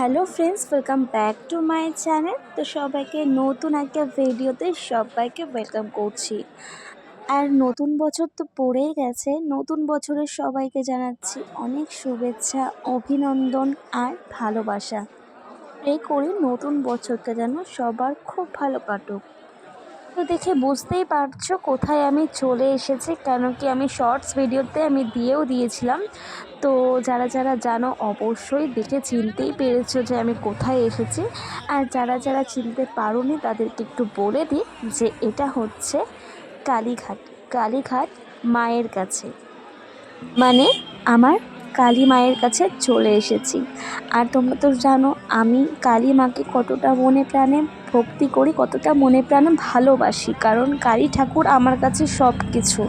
Hello friends welcome back to my channel তো সবাইকে নতুন একটা ভিডিওতে সবাইকে ওয়েলকাম করছি। আর নতুন বছর তো পড়েই গেছে, নতুন বছরের সবাইকে জানাচ্ছি অনেক শুভেচ্ছা, অভিনন্দন আর ভালোবাসা। এই করে নতুন বছরকে যেন সবার খুব ভালো কাটুক। তো দেখে বুঝতেই পারছ কোথায় আমি চলে এসেছি, কেন কি আমি শর্টস ভিডিওতে আমি দিয়েও দিয়েছিলাম। তো যারা যারা জানো অবশ্যই দেখে চিনতেই পেরেছ যে আমি কোথায় এসেছি। আর যারা যারা চিনতে পারোনি তাদেরকে একটু বলে দিই যে এটা হচ্ছে কালীঘাট কালীঘাট মায়ের কাছে। মানে আমার কালী মায়ের কাছে চলে এসেছি। আর তোমরা তো জানো আমি কালী মাকে কতটা মনে প্রাণে ভক্তি করি, কতটা মনে প্রাণে ভালোবাসি, কারণ কালী ঠাকুর আমার কাছে সব কিছু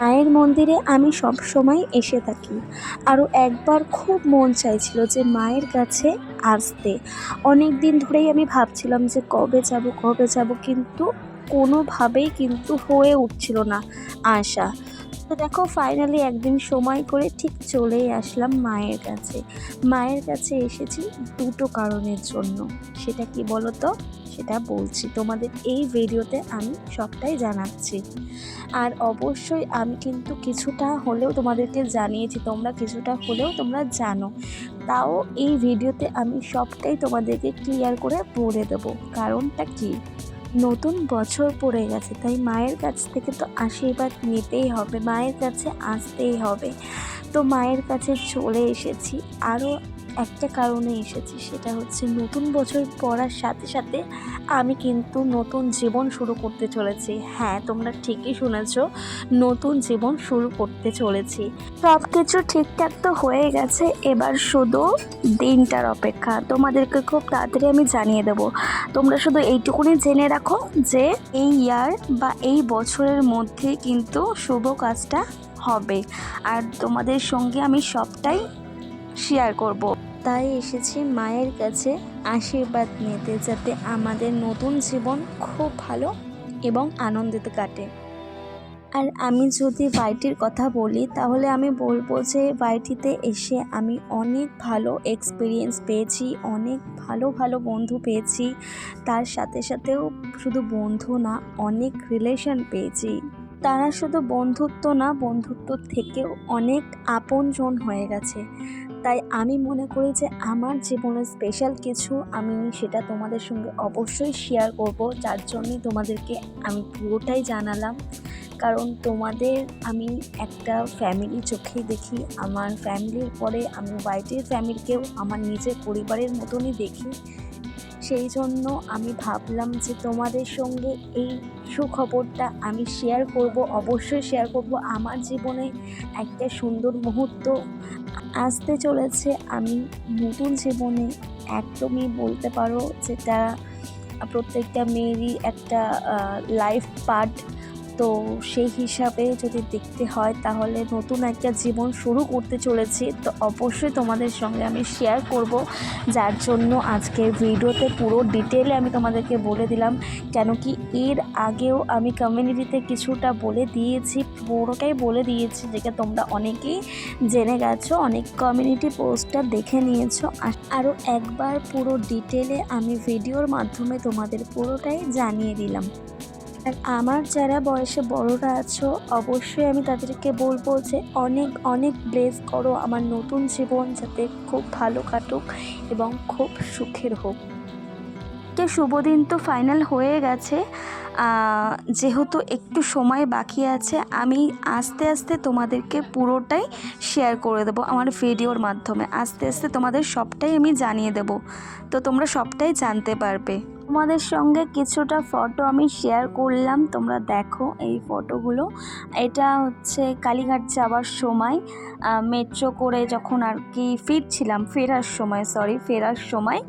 মায়ের মন্দিরে আমি সব সময় এসে থাকি। আরও একবার খুব মন চাইছিল যে মায়ের কাছে আসতে। অনেক দিন ধরেই আমি ভাবছিলাম যে কবে যাব কবে যাব, কিন্তু কোনোভাবেই কিন্তু হয়ে উঠছিল না আশা। তো দেখো ফাইনালি একদিন সময় করে ঠিক চলেই আসলাম মায়ের কাছে। মায়ের কাছে এসেছি দুটো কারণের জন্য। সেটা কি বলো তো সেটা বলছি। তোমাদের এই ভিডিওতে আমি সবটাই জানাচ্ছি। আর অবশ্যই আমি কিন্তু কিছুটা হলেও তোমাদেরকে জানিয়েছি, তোমরা কিছুটা হলেও তোমরা জানো। তাও এই ভিডিওতে আমি সবটাই তোমাদেরকে ক্লিয়ার করে বলে দেবো। কারণটা কী? নতুন বছর পড়ে গেছে, তাই মায়ের কাছ থেকে তো আশীর্বাদ নিতেই হবে, মায়ের কাছে আসতেই হবে। তো মায়ের কাছে চলে এসেছি। আরও একটা কারণে এসেছি, সেটা হচ্ছে নতুন বছর পড়ার সাথে সাথে আমি কিন্তু নতুন জীবন শুরু করতে চলেছি। হ্যাঁ তোমরা ঠিকই শুনেছ, নতুন জীবন শুরু করতে চলেছি। সব কিছু ঠিকঠাক তো হয়ে গেছে, এবার শুধু দিনটার অপেক্ষা। তোমাদেরকে খুব তাড়াতাড়ি আমি জানিয়ে দেবো। তোমরা শুধু এইটুকুনি জেনে রাখো যে এই ইয়ার বা এই বছরের মধ্যে কিন্তু শুভ কাজটা হবে। আর তোমাদের সঙ্গে আমি সবটাই শেয়ার করব। তাই এসেছি মায়ের কাছে আশীর্বাদ নিতে যাতে আমাদের নতুন জীবন খুব ভালো এবং আনন্দিত কাটে। আর আমি যদি বাড়িটির কথা বলি, তাহলে আমি বলব যে বাড়িটিতে এসে আমি অনেক ভালো এক্সপিরিয়েন্স পেয়েছি, অনেক ভালো ভালো বন্ধু পেয়েছি। তার সাথে সাথেও শুধু বন্ধু না, অনেক রিলেশন পেয়েছি। তারা শুধু বন্ধুত্ব না, বন্ধুত্ব থেকেও অনেক আপনজন হয়ে গেছে। তাই আমি মনে করি যে আমার জীবনের স্পেশাল কিছু আমি সেটা তোমাদের সঙ্গে অবশ্যই শেয়ার করব। যার জন্যই তোমাদেরকে আমি পুরোটাই জানালাম। কারণ তোমাদের আমি একটা ফ্যামিলি চোখেই দেখি, আমার ফ্যামিলির পরে আমি বাইরের ফ্যামিলিকেও আমার নিজের পরিবারের মতনই দেখি। সেই জন্য আমি ভাবলাম যে তোমাদের সঙ্গে এই সুখবরটা আমি শেয়ার করব, অবশ্যই শেয়ার করব। আমার জীবনে একটা সুন্দর মুহূর্ত আসতে চলেছে। আমি নতুন জীবনে একদমই বলতে পারো যেটা প্রত্যেকটা মেয়েরই একটা লাইফ পার্ট তো সেই হিসাবে যদি দেখতে হয়, তাহলে নতুন একটা জীবন শুরু করতে চলেছি। তো অবশ্যই তোমাদের সঙ্গে আমি শেয়ার করব। যার জন্য আজকের ভিডিওতে পুরো ডিটেলে আমি তোমাদেরকে বলে দিলাম। কেন কি এর আগেও আমি কমিউনিটিতে কিছুটা বলে দিয়েছি, পুরোটাই বলে দিয়েছি, যেটা তোমরা অনেকেই জেনে গেছো, অনেক কমিউনিটি পোস্টটা দেখে নিয়েছো। আরও একবার পুরো ডিটেলে আমি ভিডিওর মাধ্যমে তোমাদের পুরোটাই জানিয়ে দিলাম। আমার যারা বয়সে বড়রা আছো, অবশ্যই আমি তাদেরকে বলব যে অনেক অনেক ব্লেস করো আমার নতুন জীবন যাতে খুব ভালো কাটুক এবং খুব সুখের হোক। তো শুভ দিন তো ফাইনাল হয়ে গেছে। যেহেতু একটু সময় বাকি আছে, আমি আস্তে আস্তে তোমাদেরকে পুরোটাই শেয়ার করে দেবো আমার ভিডিওর মাধ্যমে। আস্তে আস্তে তোমাদের সবটাই আমি জানিয়ে দেবো। তো তোমরা সবটাই জানতে পারবে। তোমাদের সঙ্গে কিছুটা ফটো আমি শেয়ার করলাম। তোমরা দেখো এই ফটোগুলো এটা হচ্ছে কালীঘাট যাওয়ার সময় মেট্রো করে যখন আর কি ফিরছিলাম, ফেরার সময় সরি ফেরার সময়।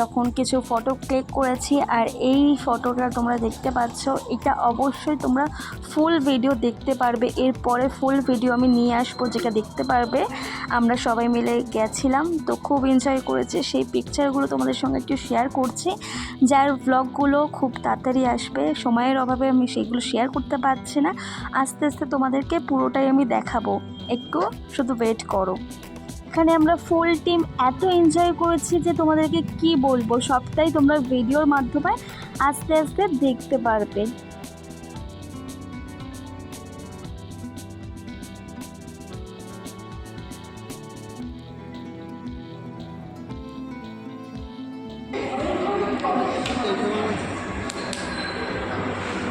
তখন কিছু ফটো ক্লিক করেছি আর এই ফটোটা তোমরা দেখতে পাচ্ছ। এটা অবশ্যই তোমরা ফুল ভিডিও দেখতে পারবে। এরপরে ফুল ভিডিও আমি নিয়ে আসব যেটা দেখতে পারবে। আমরা সবাই মিলে গেছিলাম, তো খুব এনজয় করেছে। সেই পিকচারগুলো তোমাদের সঙ্গে একটু শেয়ার করছি। যার ব্লগগুলো খুব তাড়াতাড়ি আসবে, সময়ের অভাবে আমি সেইগুলো শেয়ার করতে পারছি না। আস্তে আস্তে তোমাদেরকে পুরোটাই আমি দেখাবো। একটু শুধু ওয়েট করো। এখানে আমরা ফুল টিম এত এনজয় করেছি যে তোমাদেরকে কি বলব, সবটাই তোমরা ভিডিওর মাধ্যমে আস্তে আস্তে দেখতে পারবে।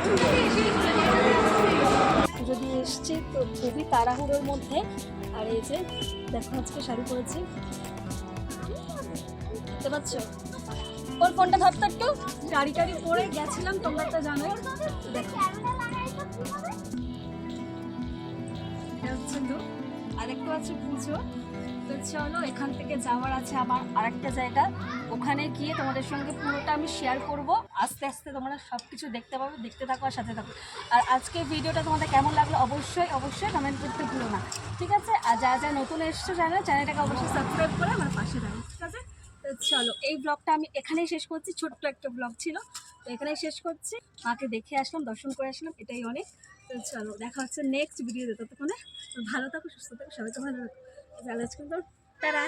পুজো দিয়ে এসছি, তো খুবই তাড়াহুড়োর মধ্যে। আর এই যে, দেখো আজকে শাড়ি পরেছি। বুঝতে পারছ ওর ফোনটা ধরতো একটু। শাড়ি টাড়ি পরে গেছিলাম, তোমরা তো তো আরেকটু আছে পুজো। তো চলো, এখান থেকে যাওয়ার আছে আমার আরেকটা জায়গা। ওখানে গিয়ে তোমাদের সঙ্গে পুরোটা আমি শেয়ার করব। আস্তে আস্তে তোমরা সব কিছু দেখতে পাবে, দেখতে থাকো আর সাথে থাকো। আর আজকে ভিডিওটা তোমাদের কেমন লাগল অবশ্যই অবশ্যই কমেন্ট করতে ভুলো না। ঠিক আছে? আর যা যা নতুন এসছো চ্যানেল চ্যানেলটাকে অবশ্যই সাবস্ক্রাইব করে আমার পাশে থাকো, ঠিক আছে? চলো, এই ব্লগটা আমি এখানেই শেষ করছি, ছোট্ট একটা ব্লগ ছিল। তো এখানেই শেষ করছি। মাকে দেখে আসলাম, দর্শন করে আসলাম, এটাই অনেক। তো চলো, দেখা হচ্ছে নেক্সট ভিডিওতে ততক্ষণে ভালো থাকো, সুস্থ থাকো, সবাই তো ভালো থাকো। তাহলে আজকে তারা